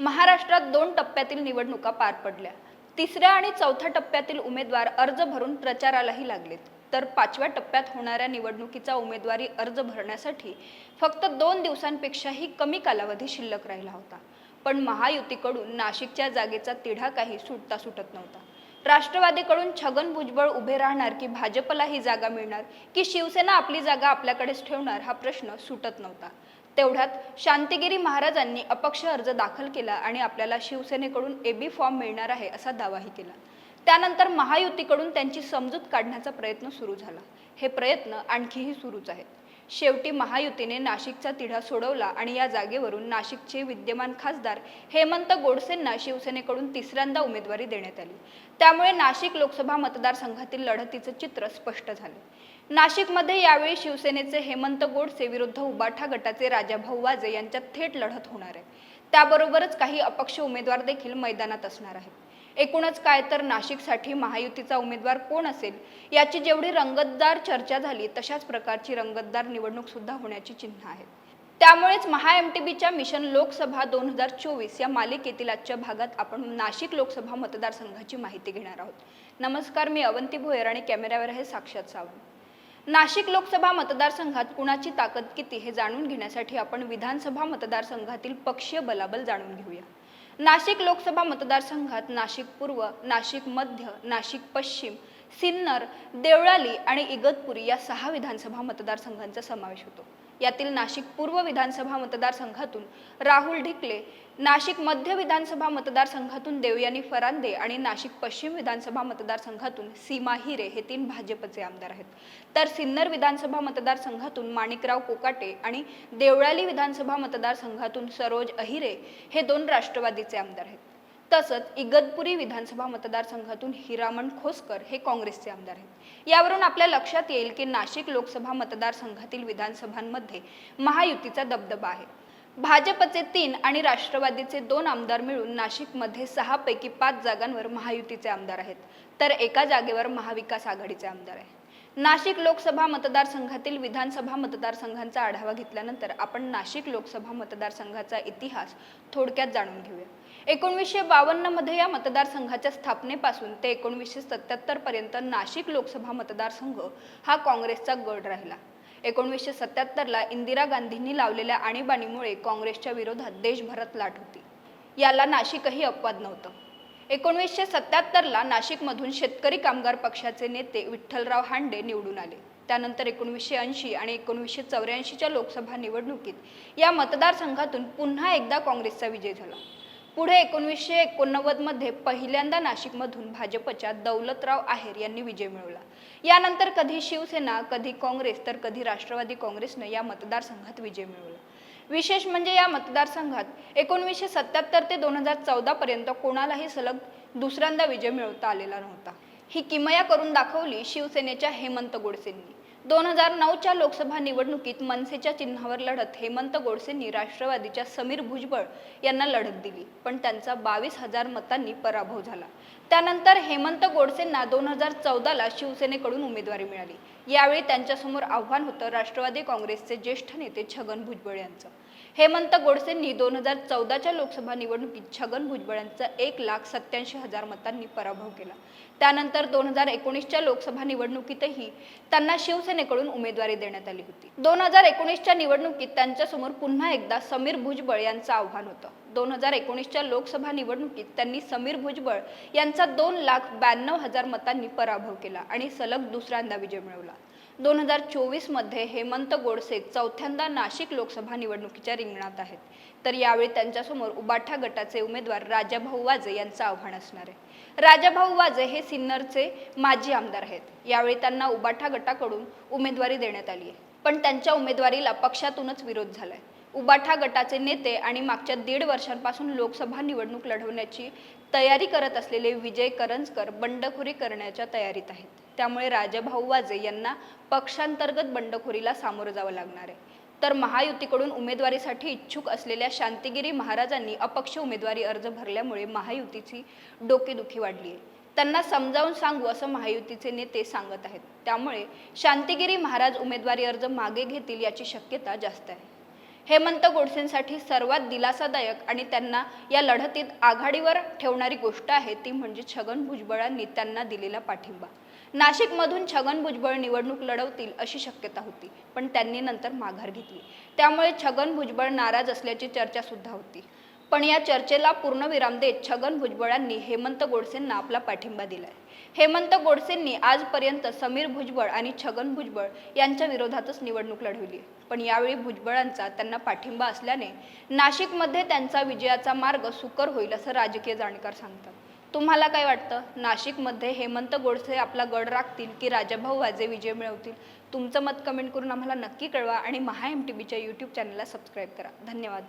महाराष्ट्रात दोन टप्प्यातील निवडणुका पार पडल्या. तिसऱ्या आणि चौथ्या टप्प्यातील उमेदवार अर्ज भरून प्रचारालाही लागलेत. तर पाचव्या टप्प्यात होणाऱ्या निवडणुकीचा उमेदवारी अर्ज भरण्यासाठी फक्त दोन दिवसांपेक्षाही कमी कालावधी शिल्लक राहिला होता. पण महायुतीकडून नाशिकच्या जागेचा तिढा काही सुटता सुटत नव्हता. राष्ट्रवादीकडून छगन भुजबळ उभे राहणार की भाजपला ही जागा मिळणार की शिवसेना आपली जागा आपल्याकडेच ठेवणार हा प्रश्न सुटत नव्हता. तेवढ्यात शांतिगिरी महाराजांनी अपक्ष अर्ज दाखल केला आणि आपल्याला शिवसेनेकडून एबी फॉर्म मिळणार आहे असा दावाही केला. त्यानंतर महायुतीकडून त्यांची समजूत काढण्याचा प्रयत्न सुरू झाला. हे प्रयत्न आणखीही सुरूच आहेत. शेवटी महायुतीने नाशिकचा तिढा सोडवला आणि या जागेवरून नाशिकचे विद्यमान खासदार हेमंत गोडसेंना शिवसेनेकडून तिसऱ्यांदा उमेदवारी देण्यात आली. त्यामुळे नाशिक लोकसभा मतदारसंघातील लढतीचं चित्र स्पष्ट झाले. नाशिकमध्ये यावेळी शिवसेनेचे हेमंत गोडसे विरुद्ध उबाठा गटाचे राजाभाऊ वाजे यांच्यात थेट लढत होणार आहे. त्याबरोबरच काही अपक्ष उमेदवार देखील मैदानात असणार आहेत. एकूणच काय तर नाशिकसाठी महायुतीचा उमेदवार कोण असेल याची जेवढी रंगतदार चर्चा झाली तशाच प्रकारची रंगतदार निवडणूक सुद्धा होण्याची चिन्ह आहेत. त्यामुळेच महा एम टी बीच्या मिशन लोकसभा दोन हजार चोवीस या मालिकेतील आजच्या भागात आपण नाशिक लोकसभा मतदारसंघाची माहिती घेणार आहोत. नमस्कार मी अवंती भोयर आणि कॅमेऱ्यावर आहे साक्षात सावंत. नाशिक लोकसभा मतदारसंघात कुणाची ताकद किती हे जाणून घेण्यासाठी आपण विधानसभा मतदारसंघातील पक्षीय बलाबल जाणून घेऊया. नाशिक लोकसभा मतदारसंघात नाशिक पूर्व नाशिक मध्य नाशिक पश्चिम सिन्नर देवळाली आणि इगतपुरी या सहा विधानसभा मतदारसंघांचा समावेश होतो. यातील नाशिक पूर्व विधानसभा मतदारसंघातून राहुल ढिकले नाशिक मध्य विधानसभा मतदारसंघातून देवयानी फरांदे आणि नाशिक पश्चिम विधानसभा मतदारसंघातून सीमा हिरे हे तीन भाजपचे आमदार आहेत. तर सिन्नर विधानसभा मतदारसंघातून माणिकराव कोकाटे आणि देवळाली विधानसभा मतदारसंघातून सरोज अहिरे हे दोन राष्ट्रवादीचे आमदार आहेत. तसंच इगतपुरी विधानसभा मतदारसंघातून हिरामण खोसकर हे काँग्रेसचे आमदार आहेत. यावरून आपल्या लक्षात येईल की नाशिक लोकसभा मतदारसंघातील विधानसभांमध्ये महायुतीचा दबदबा आहे. भाजपचे तीन आणि राष्ट्रवादीचे दोन आमदार मिळून नाशिकमध्ये सहापैकी पाच जागांवर महायुतीचे आमदार आहेत. तर एका जागेवर महाविकास आघाडीचे आमदार आहे नाशिक लोकसभा मतदारसंघातील विधानसभा मतदारसंघांचा आढावा घेतल्यानंतर आपण नाशिक लोकसभा मतदारसंघाचा इतिहास थोडक्यात जाणून घेऊया. एकोणवीसशे बावन्नमध्ये या मतदारसंघाच्या स्थापनेपासून ते एकोणवीसशे सत्याहत्तरपर्यंत नाशिक लोकसभा मतदारसंघ हा काँग्रेसचा गड राहिला. एकोणवीसशे सत्याहत्तरला इंदिरा गांधींनी लावलेल्या आणीबाणीमुळे काँग्रेसच्या विरोधात देशभरात लाट होती. याला नाशिकही अपवाद नव्हतं. एकोणवीसशे सत्याहत्तरला नाशिकमधून शेतकरी कामगार पक्षाचे नेते विठ्ठलराव हांडे निवडून आले. त्यानंतर एकोणवीसशे ऐंशी आणि एकोणवीसशे चौऱ्याऐंशीच्या लोकसभा निवडणुकीत या मतदारसंघातून पुन्हा एकदा काँग्रेसचा विजय झाला. पुढे एकोणवीसशे एकोणनव्वदमध्ये पहिल्यांदा नाशिकमधून भाजपच्या दौलतराव आहेर यांनी विजय मिळवला. यानंतर कधी शिवसेना कधी काँग्रेस तर कधी राष्ट्रवादी काँग्रेसनं या मतदारसंघात विजय मिळवला. विशेष म्हणजे या मतदारसंघात एकोणवीसशे सत्याहत्तर ते दोन हजार चौदापर्यंत कोणालाही सलग दुसऱ्यांदा विजय मिळवता आलेला नव्हता. ही किमया करून दाखवली शिवसेनेच्या हेमंत गोडसेंनी. दोन हजार नऊच्या लोकसभा निवडणुकीत मनसेच्या चिन्हावर लढत हेमंत गोडसेंनी राष्ट्रवादीच्या समीर भुजबळ यांना लढत दिली पण त्यांचा बावीस हजार मतांनी पराभव झाला. त्यानंतर हेमंत गोडसेंना दोन हजार चौदाला शिवसेनेकडून उमेदवारी मिळाली. यावेळी त्यांच्यासमोर आव्हान होतं राष्ट्रवादी काँग्रेसचे ज्येष्ठ नेते छगन भुजबळ यांचं. हेमंत गोडसेंनी दोन हजार चौदाच्या लोकसभा निवडणुकीत छगन भुजबळ यांचा एक लाख सत्याऐंशी हजार मतांनी पराभव केला. त्यानंतर दोन हजार एकोणीसच्या लोकसभा निवडणुकीतही त्यांना शिवसेनेकडून उमेदवारी देण्यात आली होती. दोन हजार एकोणीसच्या निवडणुकीत त्यांच्यासमोर पुन्हा एकदा समीर भुजबळ यांचं आव्हान होतं. दोन हजार एकोणीसच्या लोकसभा निवडणुकीत त्यांनी समीर भुजबळ यांचा दोन लाख ब्याण्णव हजार मतांनी पराभव केला आणि सलग दुसऱ्यांदा विजय मिळवला. दोन हजार चोवीसमध्ये हेमंत गोडसे चौथ्यांदा नाशिक लोकसभा निवडणुकीच्या रिंगणात आहेत. तर यावेळी त्यांच्यासमोर उबाठा गटाचे उमेदवार राजाभाऊ वाजे यांचं आव्हान असणार आहे. राजाभाऊ वाजे हे सिन्नरचे माजी आमदार आहेत. यावेळी त्यांना उबाठा गटाकडून उमेदवारी देण्यात आली आहे. पण त्यांच्या उमेदवारीला पक्षातूनच विरोध झालाय. उबाठा गटाचे नेते आणि मागच्या दीड वर्षांपासून लोकसभा निवडणूक लढवण्याची तयारी करत असलेले विजय करंजकर बंडखोरी करण्याच्या तयारीत आहेत. त्यामुळे राजाभाऊ वाजे यांना पक्षांतर्गत बंडखोरीला सामोरं जावं लागणार आहे. तर महायुतीकडून उमेदवारीसाठी इच्छुक असलेल्या शांतिगिरी महाराजांनी अपक्ष उमेदवारी अर्ज भरल्यामुळे महायुतीची डोकेदुखी वाढली आहे. त्यांना समजावून सांगू असं महायुतीचे नेते सांगत आहेत. त्यामुळे शांतिगिरी महाराज उमेदवारी अर्ज मागे घेतील याची शक्यता जास्त आहे. हेमंत गोडसेंसाठी सर्वात दिलासादायक आणि त्यांना या लढतीत आघाडीवर ठेवणारी गोष्ट आहे ती म्हणजे छगन भुजबळांनी त्यांना दिलेला पाठिंबा. नाशिकमधून छगन भुजबळ निवडणूक लढवतील अशी शक्यता होती पण त्यांनी नंतर माघार घेतली. त्यामुळे छगन भुजबळ नाराज असल्याची चर्चा सुद्धा होती. पण या चर्चेला पूर्णविराम देत छगन भुजबळांनी हेमंत गोडसेंना आपला पाठिंबा दिलाय. हेमंत गोडसेंनी आजपर्यंत समीर भुजबळ आणि छगन भुजबळ यांच्या विरोधातच निवडणूक लढवली. पण यावेळी भुजबळांचा त्यांना पाठिंबा असल्याने नाशिकमध्ये त्यांचा विजयाचा मार्ग सुकर होईल असं राजकीय जाणकार सांगतात. तुम्हाला काय वाटतं? नाशिकमध्ये हेमंत गोडसे आपला गड राखतील की राजाभाऊ वाजे विजय मिळवतील? तुमचं मत कमेंट करून आम्हाला नक्की कळवा आणि महा एम टी बीच्या यूट्यूब चॅनलला सबस्क्राईब करा. धन्यवाद.